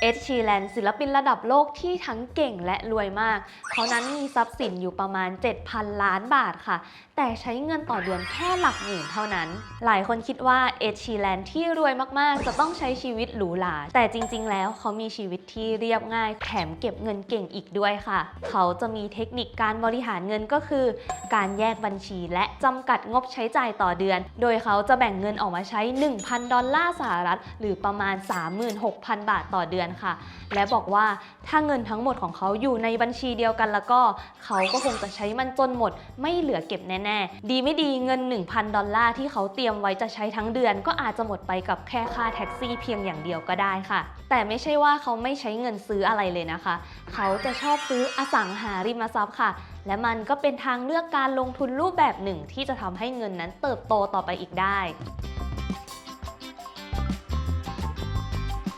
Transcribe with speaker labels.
Speaker 1: เอ็ดชีแลนศิลปินระดับโลกที่ทั้งเก่งและรวยมาก เขานั้นมีทรัพย์สินอยู่ประมาณ 7,000 ล้านบาทค่ะ แต่ใช้เงินต่อเดือนแค่หลักหมื่นเท่านั้น หลายคนคิดว่าเอ็ดชีแลนที่รวยมากๆ จะต้องใช้ชีวิตหรูหรา แต่จริงๆ แล้วเขามีชีวิตที่เรียบง่าย แถมเก็บเงินเก่งอีกด้วยค่ะ เขาจะมีเทคนิคการบริหารเงินก็คือ การแยกบัญชีและจำกัดงบใช้จ่ายต่อเดือน โดยเขาจะแบ่งเงินออกมาใช้ 1,000 ดอลลาร์สหรัฐ หรือประมาณ 36,000 บาทต่อเดือนค่ะ และบอกว่าถ้าเงินทั้งหมดของเขาอยู่ในบัญชีเดียวกันแล้วก็เขาก็คงจะใช้มันจนหมด ไม่เหลือเก็บแน่ๆ ดีไม่ดีเงิน 1,000 ดอลลาร์ที่เขาเตรียมไว้จะใช้ทั้งเดือน ก็อาจจะหมดไปกับแค่ค่าแท็กซี่เพียงอย่างเดียวก็ได้ค่ะ แต่ไม่ใช่ว่าเขาไม่ใช้เงินซื้ออะไรเลยนะคะ เขาจะชอบซื้ออสังหาริมทรัพย์ค่ะ และมันก็เป็นทางเลือกการลงทุนรูปแบบหนึ่งที่จะทำให้เงินนั้นเติบโตต่อไปอีกได้